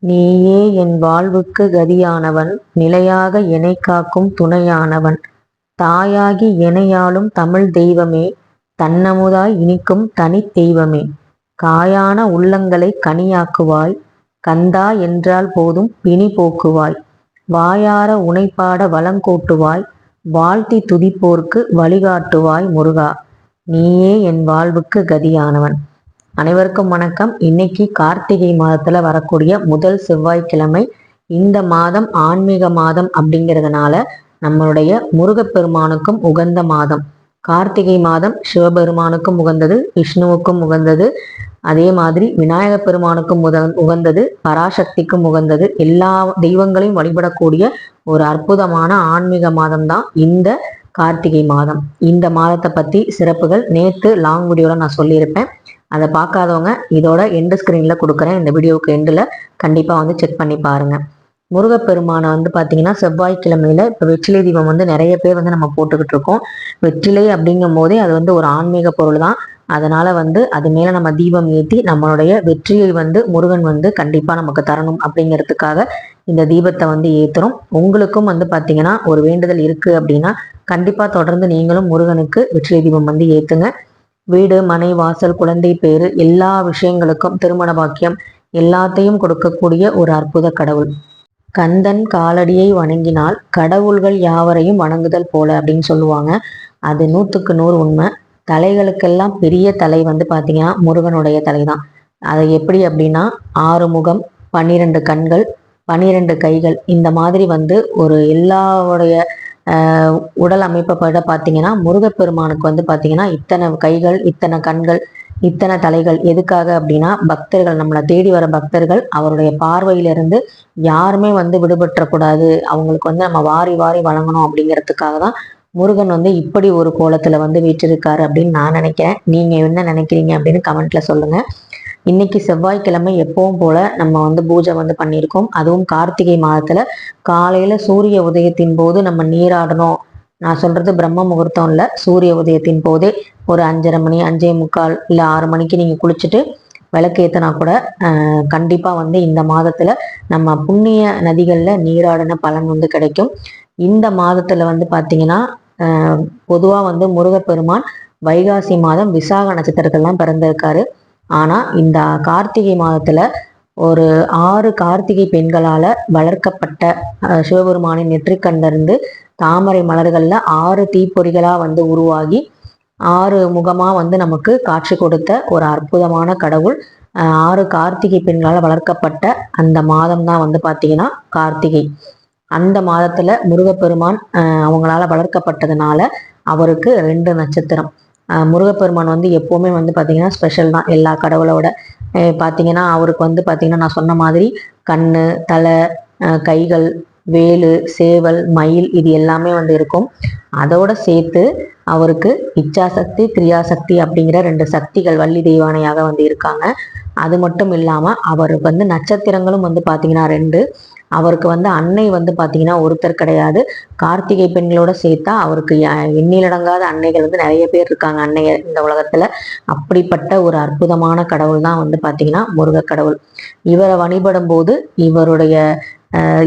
நீயே என் வாழ்வுக்கு கதியானவன் நிலையாக என்னை காக்கும் துணையானவன். தாயாகி எனையாளும் தமிழ் தெய்வமே தன்னமுதாய் இனிக்கும் தனித் தெய்வமே. காயான உள்ளங்களை கனியாக்குவாய் கந்தா என்றால் போதும் பிணி போக்குவாய். வாயார உனைப்பாட வளங்கோட்டுவாய் வாழ்த்தி துதிப்போர்க்கு வழிகாட்டுவாய் முருகா. நீயே என் வாழ்வுக்கு கதியானவன். அனைவருக்கும் வணக்கம். இன்னைக்கு கார்த்திகை மாதத்துல வரக்கூடிய முதல் செவ்வாய்க்கிழமை. இந்த மாதம் ஆன்மீக மாதம் அப்படிங்கிறதுனால நம்மளுடைய முருகப்பெருமானுக்கும் உகந்த மாதம். கார்த்திகை மாதம் சிவபெருமானுக்கும் உகந்தது விஷ்ணுவுக்கும் உகந்தது. அதே மாதிரி விநாயக பெருமானுக்கும் உத உகந்தது பராசக்திக்கும் உகந்தது. எல்லா தெய்வங்களையும் வழிபடக்கூடிய ஒரு அற்புதமான ஆன்மீக மாதம் தான் இந்த கார்த்திகை மாதம். இந்த மாதத்தை பத்தி சிறப்புகள் நேற்று லாங் வீடியோல நான் சொல்லியிருப்பேன். அதை பார்க்காதவங்க இதோட எண்டு ஸ்க்ரீனில் கொடுக்குறேன். இந்த வீடியோவுக்கு எண்டில் கண்டிப்பாக வந்து செக் பண்ணி பாருங்கள் முருகப்பெருமானை வந்து பார்த்தீங்கன்னா செவ்வாய்க்கிழமையில இப்போ வெற்றிலை தீபம் வந்து நிறைய பேர் வந்து நம்ம போட்டுக்கிட்டு இருக்கோம். வெற்றிலை அப்படிங்கும் போதே அது வந்து ஒரு ஆன்மீக பொருள் தான். அதனால வந்து அது மேலே நம்ம தீபம் ஏற்றி நம்மளுடைய வெற்றியை வந்து முருகன் வந்து கண்டிப்பாக நமக்கு தரணும் அப்படிங்கிறதுக்காக இந்த தீபத்தை வந்து ஏற்றுறோம் உங்களுக்கும் வந்து பார்த்தீங்கன்னா ஒரு வேண்டுதல் இருக்குது அப்படின்னா கண்டிப்பாக தொடர்ந்து நீங்களும் முருகனுக்கு வெற்றிலை தீபம் வந்து ஏற்றுங்க வீடு மனை வாசல் குழந்தை பேரு எல்லா விஷயங்களுக்கும் திருமண பாக்கியம் எல்லாத்தையும் கொடுக்கக்கூடிய ஒரு அற்புத கடவுள். கந்தன் காலடியை வணங்கினால் கடவுள்கள் யாவரையும் வணங்குதல் போல அப்படின்னு சொல்லுவாங்க. அது நூற்றுக்கு நூறு உண்மை. தலைகளுக்கெல்லாம் பெரிய தலை வந்து பார்த்தீங்கன்னா முருகனுடைய தலை தான் அதை எப்படி அப்படின்னா ஆறு முகம் பன்னிரெண்டு கண்கள் பன்னிரெண்டு கைகள் இந்த மாதிரி வந்து ஒரு எல்லாவுடைய உடல் அமைப்பை பட பார்த்தீங்கன்னா முருகப்பெருமானுக்கு வந்து பார்த்தீங்கன்னா இத்தனை கைகள் இத்தனை கண்கள் இத்தனை தலைகள். எதுக்காக அப்படின்னா பக்தர்கள் நம்மளை தேடி வர பக்தர்கள் அவருடைய பார்வையிலிருந்து யாருமே வந்து விடுபற்றக்கூடாது அவங்களுக்கு வந்து நம்ம வாரி வாரி வழங்கணும் அப்படிங்கிறதுக்காக தான் முருகன் வந்து இப்படி ஒரு கோலத்தில் வந்து வீற்றிருக்காரு அப்படின்னு நான் நினைக்கிறேன். நீங்கள் என்ன நினைக்கிறீங்க அப்படின்னு கமெண்ட்டில் சொல்லுங்கள் இன்னைக்கு செவ்வாய்க்கிழமை எப்பவும் போல நம்ம வந்து பூஜை வந்து பண்ணியிருக்கோம். அதுவும் கார்த்திகை மாதத்துல காலையில சூரிய உதயத்தின் போது நம்ம நீராடணும். நான் சொல்றது பிரம்ம முகூர்த்தம் இல்லை சூரிய உதயத்தின் போதே ஒரு அஞ்சரை மணி அஞ்சே முக்கால் இல்லை ஆறு மணிக்கு நீங்க குளிச்சுட்டு விளக்கேற்றினா கூட கண்டிப்பா வந்து இந்த மாதத்துல நம்ம புண்ணிய நதிகள்ல நீராடின பலன் வந்து கிடைக்கும். இந்த மாதத்துல வந்து பாத்தீங்கன்னா பொதுவா வந்து முருகப்பெருமான் வைகாசி மாதம் விசாக நட்சத்திரத்தெல்லாம் பிறந்திருக்காரு. ஆனா இந்த கார்த்திகை மாதத்துல ஒரு ஆறு கார்த்திகை பெண்களால வளர்க்கப்பட்ட சிவபெருமானின் நெற்றிக்கண்டிருந்து தாமரை மலர்கள்ல ஆறு தீப்பொறிகளா வந்து உருவாகி ஆறு முகமா வந்து நமக்கு காட்சி கொடுத்த ஒரு அற்புதமான கடவுள் ஆறு கார்த்திகை பெண்களால் வளர்க்கப்பட்ட அந்த மாதம் தான் வந்து பார்த்தீங்கன்னா கார்த்திகை. அந்த மாதத்துல முருகப்பெருமான் அவங்களால வளர்க்கப்பட்டதுனால அவருக்கு ரெண்டு நட்சத்திரம். முருகப்பெருமான் வந்து எப்போவுமே வந்து பார்த்தீங்கன்னா ஸ்பெஷல் தான் எல்லா கடவுளோட. பார்த்தீங்கன்னா அவருக்கு வந்து பார்த்தீங்கன்னா நான் சொன்ன மாதிரி கண் தலை கைகள் வேலு சேவல் மயில் இது எல்லாமே வந்து இருக்கும். அதோட சேர்த்து அவருக்கு இச்சாசக்தி கிரியாசக்தி அப்படிங்கிற ரெண்டு சக்திகள் வள்ளி தெய்வானையாக வந்து இருக்காங்க. அது மட்டும் இல்லாமல் அவருக்கு வந்து நட்சத்திரங்களும் வந்து பார்த்தீங்கன்னா ரெண்டு. அவருக்கு வந்து அன்னை வந்து பார்த்தீங்கன்னா ஒருத்தர் கிடையாது. கார்த்திகை பெண்களோட சேர்த்தா அவருக்கு எண்ணிலடங்காத அன்னைகள் வந்து நிறைய பேர் இருக்காங்க அன்னையர் இந்த உலகத்துல. அப்படிப்பட்ட ஒரு அற்புதமான கடவுள் தான் வந்து பார்த்தீங்கன்னா முருக கடவுள் இவரை வழிபடும் போது இவருடைய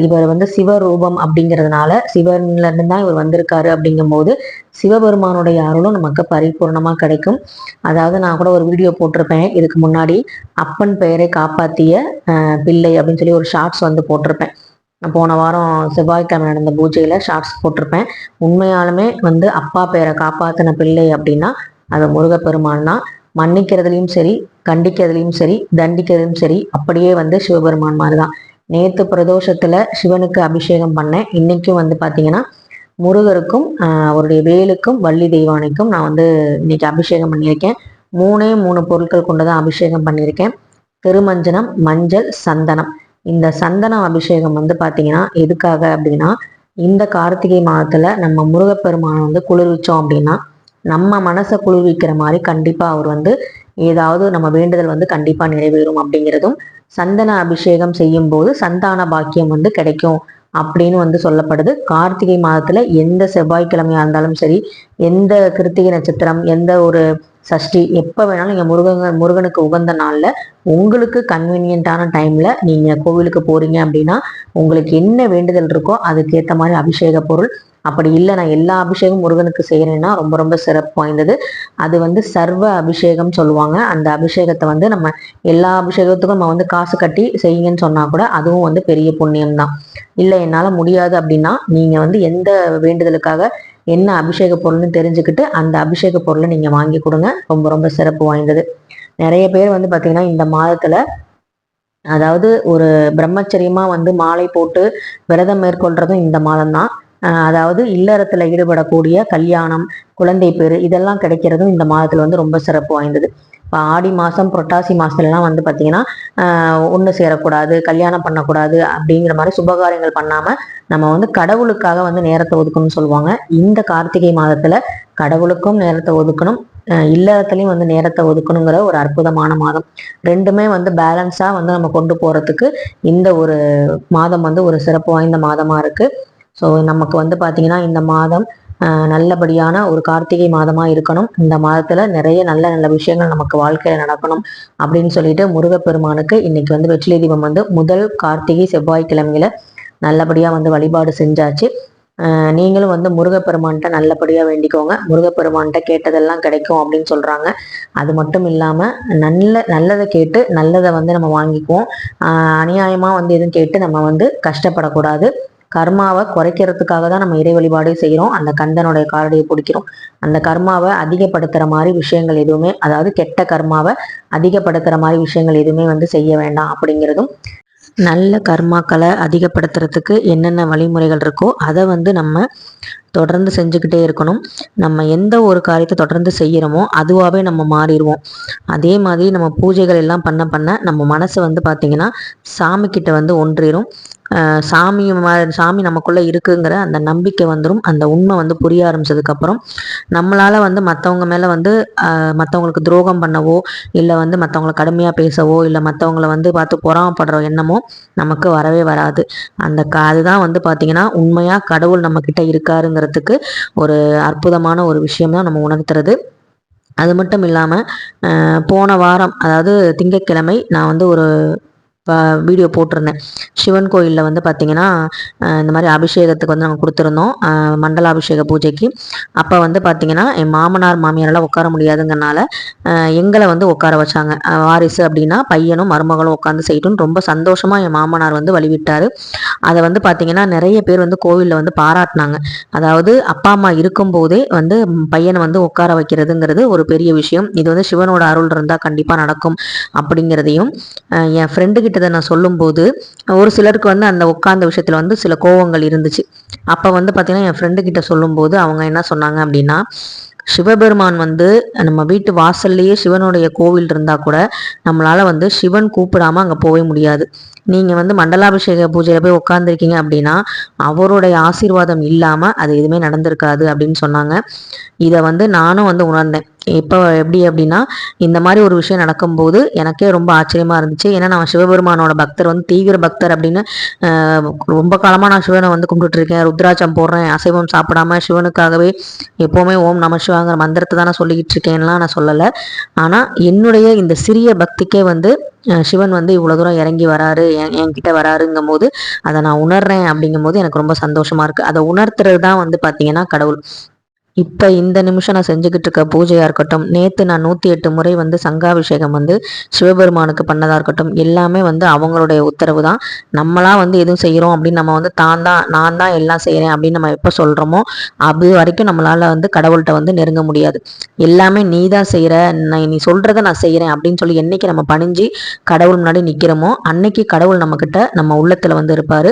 இவர் வந்து சிவரூபம் அப்படிங்கிறதுனால சிவன்ல இருந்து தான் இவர் வந்திருக்காரு அப்படிங்கும் போது சிவபெருமானுடைய அருளும் நமக்கு பரிபூர்ணமாக கிடைக்கும். அதாவது நான் கூட ஒரு வீடியோ போட்டிருப்பேன். இதுக்கு முன்னாடி அப்பன் பெயரை காப்பாத்திய பிள்ளை அப்படின்னு சொல்லி ஒரு ஷார்ட்ஸ் வந்து போட்டிருப்பேன். போன வாரம் செவ்வாய்க்கிழமை நடந்த பூஜையில் ஷார்ட்ஸ் போட்டிருப்பேன். உண்மையாலுமே வந்து அப்பா பெயரை காப்பாற்றின பிள்ளை அப்படின்னா அது முருகப்பெருமான் தான். மன்னிக்கிறதுலையும் சரி கண்டிக்கிறதுலையும் சரி தண்டிக்கிறதுலையும் சரி அப்படியே வந்து சிவபெருமான் மாதிரி தான் நேற்று பிரதோஷத்தில் சிவனுக்கு அபிஷேகம் பண்ணேன். இன்றைக்கும் வந்து பார்த்தீங்கன்னா முருகருக்கும் அவருடைய வேலுக்கும் வள்ளி தெய்வானைக்கும் நான் வந்து இன்னைக்கு அபிஷேகம் பண்ணியிருக்கேன். மூணே மூணு பொருட்கள் கொண்டு தான் அபிஷேகம் பண்ணியிருக்கேன். திருமஞ்சனம் மஞ்சள் சந்தனம். இந்த சந்தனம் அபிஷேகம் வந்து பார்த்தீங்கன்னா எதுக்காக அப்படின்னா இந்த கார்த்திகை மாதத்தில் நம்ம முருகப்பெருமானை வந்து குளிர்விச்சோம் அப்படின்னா நம்ம மனசை குளிர்விக்கிற மாதிரி கண்டிப்பாக அவர் வந்து ஏதாவது நம்ம வேண்டுதல் வந்து கண்டிப்பாக நிறைவேறும் அப்படிங்கிறதும் சந்தன அபிஷேகம் செய்யும் போது சந்தான பாக்கியம் வந்து கிடைக்கும் அப்படின்னு வந்து சொல்லப்படுது. கார்த்திகை மாதத்துல எந்த செவ்வாய்க்கிழமையா இருந்தாலும் சரி எந்த கிருத்திகை நட்சத்திரம் எந்த ஒரு சஷ்டி எப்போ வேணாலும் நீங்கள் முருகன் முருகனுக்கு உகந்த நாளில் உங்களுக்கு கன்வீனியண்ட்டான டைமில் நீங்கள் கோவிலுக்கு போகிறீங்க அப்படின்னா உங்களுக்கு என்ன வேண்டுதல் இருக்கோ அதுக்கேற்ற மாதிரி அபிஷேக பொருள். அப்படி இல்லை நான் எல்லா அபிஷேகம் முருகனுக்கு செய்கிறேன்னா ரொம்ப ரொம்ப சிறப்பு வாய்ந்தது. அது வந்து சர்வ அபிஷேகம் சொல்லுவாங்க. அந்த அபிஷேகத்தை வந்து நம்ம எல்லா அபிஷேகத்துக்கும் நம்ம வந்து காசு கட்டி செய்யுங்கன்னு சொன்னால் கூட அதுவும் வந்து பெரிய புண்ணியம் தான் இல்லை என்னால் முடியாது அப்படின்னா நீங்கள் வந்து எந்த வேண்டுதலுக்காக என்ன அபிஷேக பொருள்னு தெரிஞ்சுக்கிட்டு அந்த அபிஷேக பொருளை நீங்கள் வாங்கி கொடுங்க. ரொம்ப ரொம்ப சிறப்பு வாய்ந்தது. நிறைய பேர் வந்து பார்த்தீங்கன்னா இந்த மாதத்தில் அதாவது ஒரு பிரம்மச்சரியமாக வந்து மாலை போட்டு விரதம் மேற்கொள்றதும் இந்த மாதம்தான். அதாவது இல்லறத்தில் ஈடுபடக்கூடிய கல்யாணம் குழந்தை பேரு இதெல்லாம் கிடைக்கிறதும் இந்த மாதத்தில் வந்து ரொம்ப சிறப்பு வாய்ந்தது. இப்போ ஆடி மாதம் புரட்டாசி மாதத்துலலாம் வந்து பார்த்திங்கன்னா ஒன்று சேரக்கூடாது கல்யாணம் பண்ணக்கூடாது அப்படிங்கிற மாதிரி சுபகாரியங்கள் பண்ணாமல் நம்ம வந்து கடவுளுக்காக வந்து நேரத்தை ஒதுக்கணும்னு சொல்லுவாங்க. இந்த கார்த்திகை மாதத்தில் கடவுளுக்கும் நேரத்தை ஒதுக்கணும். இல்லறத்துலையும் வந்து நேரத்தை ஒதுக்கணுங்கிற ஒரு அற்புதமான மாதம். ரெண்டுமே வந்து பேலன்ஸாக வந்து நம்ம கொண்டு போகிறதுக்கு இந்த ஒரு மாதம் வந்து ஒரு சிறப்பு வாய்ந்த மாதமாக இருக்குது ஸோ நமக்கு வந்து பார்த்திங்கன்னா இந்த மாதம் நல்லபடியான ஒரு கார்த்திகை மாதமாக இருக்கணும். இந்த மாதத்தில் நிறைய நல்ல நல்ல விஷயங்கள் நமக்கு வாழ்க்கையில் நடக்கணும் அப்படின்னு சொல்லிட்டு முருகப்பெருமானுக்கு இன்னைக்கு வந்து வெற்றிலை தீபம் வந்து முதல் கார்த்திகை செவ்வாய்க்கிழமையில நல்லபடியாக வந்து வழிபாடு செஞ்சாச்சு. நீங்களும் வந்து முருகப்பெருமான்கிட்ட நல்லபடியாக வேண்டிக்கோங்க. முருகப்பெருமான்கிட்ட கேட்டதெல்லாம் கிடைக்கும் அப்படின்னு சொல்கிறாங்க அது மட்டும் இல்லாமல் நல்ல நல்லதை கேட்டு நல்லதை வந்து நம்ம வாங்கிக்குவோம். அநியாயமாக வந்து எதுவும் கேட்டு நம்ம வந்து கஷ்டப்படக்கூடாது. கர்மாவை குறைக்கிறதுக்காக தான் நம்ம இறை வழிபாடு செய்கிறோம். அந்த கந்தனுடைய காரடியை பிடிக்கிறோம். அந்த கர்மாவை அதிகப்படுத்துகிற மாதிரி விஷயங்கள் எதுவுமே அதாவது கெட்ட கர்மாவை அதிகப்படுத்துகிற மாதிரி விஷயங்கள் எதுவுமே வந்து செய்ய வேண்டாம் அப்படிங்கிறதும் நல்ல கர்மாக்களை அதிகப்படுத்துறதுக்கு என்னென்ன வழிமுறைகள் இருக்கோ அதை வந்து நம்ம தொடர்ந்து செஞ்சுக்கிட்டே இருக்கணும். நம்ம எந்த ஒரு காரியத்தை தொடர்ந்து செய்கிறோமோ அதுவாகவே நம்ம மாறிடுவோம். அதே மாதிரி நம்ம பூஜைகள் எல்லாம் பண்ண பண்ண நம்ம மனசு வந்து பார்த்திங்கன்னா சாமிக்கிட்ட வந்து ஒன்றிடும் சாமி சாமி நமக்குள்ளே இருக்குங்கிற அந்த நம்பிக்கை வந்துடும் அந்த உண்மை வந்து புரிய ஆரம்பிச்சதுக்கப்புறம் நம்மளால் வந்து மற்றவங்க மேலே வந்து மற்றவங்களுக்கு துரோகம் பண்ணவோ இல்லை வந்து மற்றவங்களை கடுமையாக பேசவோ இல்லை மற்றவங்கள வந்து பார்த்து பொறாமப்படுற எண்ணமோ நமக்கு வரவே வராது. அந்த க அதுதான் வந்து பார்த்திங்கன்னா உண்மையாக கடவுள் நம்மக்கிட்ட உணர்த்துறதுக்கு ஒரு அற்புதமான ஒரு விஷயம் தான் நம்ம உணர்த்துறது. அது மட்டும் இல்லாமல் போன வாரம் அதாவது திங்கட்கிழமை நான் வந்து ஒரு வீடியோ போட்டிருந்தேன். சிவன் கோயிலில் வந்து பார்த்திங்கன்னா இந்த மாதிரி அபிஷேகத்துக்கு வந்து நாங்கள் கொடுத்துருந்தோம். மண்டலாபிஷேக பூஜைக்கு. அப்போ வந்து பார்த்திங்கன்னா என் மாமனார் மாமியாரெல்லாம் உட்கார முடியாதுங்கிறனால எங்களை வந்து உட்கார வச்சாங்க. வாரிசு அப்படின்னா பையனும் மருமகளும் உட்காந்து செய்யட்டும் ரொம்ப சந்தோஷமாக என் மாமனார் வந்து வழிவிட்டார். அதை வந்து பார்த்திங்கன்னா நிறைய பேர் வந்து கோவிலில் வந்து பாராட்டினாங்க. அதாவது அப்பா அம்மா இருக்கும்போதே வந்து பையனை வந்து உட்கார வைக்கிறதுங்கிறது ஒரு பெரிய விஷயம். இது வந்து சிவனோட அருள் இருந்தால் கண்டிப்பாக நடக்கும் அப்படிங்கிறதையும் என் ஃப்ரெண்டு கிட்ட நான் சொல்லும்போது ஒரு சிலருக்கு வந்து அந்த உட்கார்ந்த விஷயத்தில் வந்து சில கோவங்கள் இருந்துச்சு. அப்போ வந்து பார்த்தீங்கன்னா என் ஃப்ரெண்டு கிட்ட சொல்லும்போது அவங்க என்ன சொன்னாங்க அப்படின்னா சிவபெருமான் வந்து நம்ம வீட்டு வாசல்லையே சிவனுடைய கோவில் இருந்தால் கூட நம்மளால் வந்து சிவன் கூப்பிடாம அங்கே போகவே முடியாது. நீங்கள் வந்து மண்டலாபிஷேக பூஜையில் போய் உட்காந்துருக்கீங்க அப்படின்னா அவருடைய ஆசீர்வாதம் இல்லாமல் அது எதுவுமே நடந்திருக்காது அப்படின்னு சொன்னாங்க. இதை வந்து நானும் வந்து உணர்ந்தேன். இப்போ எப்படி அப்படின்னா இந்த மாதிரி ஒரு விஷயம் நடக்கும்போது எனக்கே ரொம்ப ஆச்சரியமாக இருந்துச்சு. ஏன்னா நான் சிவபெருமானோட பக்தர் வந்து தீவிர பக்தர் அப்படின்னு ரொம்ப காலமாக நான் சிவனை வந்து கும்பிட்டுருக்கேன் ருத்ராட்சம் போடுறேன் அசைவம் சாப்பிடாம சிவனுக்காகவே எப்போவுமே ஓம் நம சிவாங்கிற மந்திரத்தை தான் நான் சொல்லிக்கிட்டு இருக்கேன்லாம் நான் சொல்லலை. ஆனால் என்னுடைய இந்த சிறிய பக்திக்கே வந்து சிவன் வந்து இவ்வளோ தூரம் இறங்கி வராரு என்கிட்ட வராருங்கும் போது அதை நான் உணர்றேன் அப்படிங்கும் போது எனக்கு ரொம்ப சந்தோஷமா இருக்கு. அதை உணர்த்துறது தான் வந்து பார்த்திங்கன்னா கடவுள். இப்போ இந்த நிமிஷம் நான் செஞ்சுக்கிட்டு இருக்க பூஜையாக இருக்கட்டும் நேற்று நான் நூற்றி எட்டு முறை வந்து சங்காபிஷேகம் வந்து சிவபெருமானுக்கு பண்ணதாக இருக்கட்டும் எல்லாமே வந்து அவங்களுடைய உத்தரவு தான். நம்மளாம் வந்து எதுவும் செய்கிறோம் அப்படின்னு நம்ம வந்து தான் தான் நான் தான் எல்லாம் செய்கிறேன் அப்படின்னு நம்ம எப்போ சொல்கிறோமோ அது வரைக்கும் நம்மளால் வந்து கடவுள்கிட்ட வந்து நெருங்க முடியாது. எல்லாமே நீ தான் செய்கிற நான் நீ சொல்கிறத நான் செய்கிறேன் அப்படின்னு சொல்லி என்னைக்கு நம்ம பணிஞ்சு கடவுள் முன்னாடி நிற்கிறோமோ அன்னைக்கு கடவுள் நம்மக்கிட்ட நம்ம உள்ளத்தில் வந்து இருப்பார்.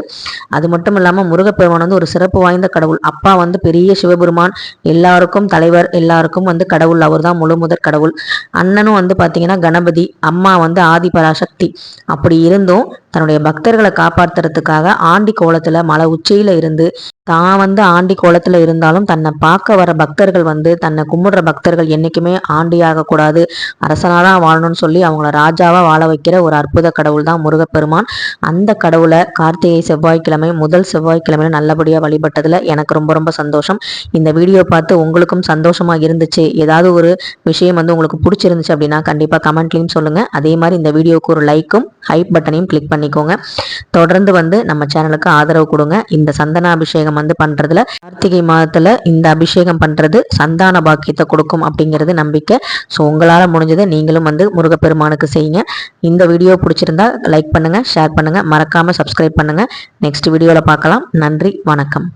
அது மட்டும் இல்லாமல் முருகப்பெருமான் வந்து ஒரு சிறப்பு வாய்ந்த கடவுள். அப்பா வந்து பெரிய சிவபெருமான் எல்லாருக்கும் தலைவர் எல்லாருக்கும் வந்து கடவுள். அவர் தான் முழு முதற் கடவுள். அண்ணனும் வந்து பார்த்தீங்கன்னா கணபதி அம்மா வந்து ஆதிபராசக்தி அப்படி இருந்தும் தன்னுடைய பக்தர்களை காப்பாற்றுறதுக்காக ஆண்டி கோலத்தில் மலை உச்சியில் இருந்து தான் வந்து ஆண்டி கோலத்தில் இருந்தாலும் தன்னை பார்க்க வர பக்தர்கள் வந்து தன்னை கும்பிடுற பக்தர்கள் என்றைக்குமே ஆண்டியாக கூடாது. அரசனாக தான் வாழணும்னு சொல்லி அவங்கள ராஜாவாக வாழ வைக்கிற ஒரு அற்புத கடவுள் தான் முருகப்பெருமான். அந்த கடவுளை கார்த்திகை செவ்வாய்க்கிழமை முதல் செவ்வாய்க்கிழமையில நல்லபடியாக வழிபட்டதில் எனக்கு ரொம்ப ரொம்ப சந்தோஷம். இந்த வீடியோ பார்த்து உங்களுக்கும் சந்தோஷமாக இருந்துச்சு. ஏதாவது ஒரு விஷயம் வந்து உங்களுக்கு பிடிச்சிருந்துச்சு அப்படின்னா கண்டிப்பாக கமெண்ட்லையும் சொல்லுங்கள் அதே மாதிரி இந்த வீடியோவுக்கு ஒரு லைக்கும் ஹைப் பட்டனையும் கிளிக் பண்ணிக்கோங்க. தொடர்ந்து வந்து நம்ம சேனலுக்கு ஆதரவு கொடுங்க. இந்த சந்தனாபிஷேகம் அபிஷேகம் வந்து பண்றதுல கார்த்திகை மாதத்துல இந்த அபிஷேகம் பண்றது சந்தான பாக்கியத்தை கொடுக்கும் அப்படிங்கிறது நம்பிக்கை. ஸோ உங்களால முடிஞ்சதை நீங்களும் வந்து முருகப்பெருமானுக்கு செய்யுங்க. இந்த வீடியோ பிடிச்சிருந்தா லைக் பண்ணுங்க ஷேர் பண்ணுங்க. மறக்காம சப்ஸ்கிரைப் பண்ணுங்க. நெக்ஸ்ட் வீடியோவில் பார்க்கலாம். நன்றி வணக்கம்.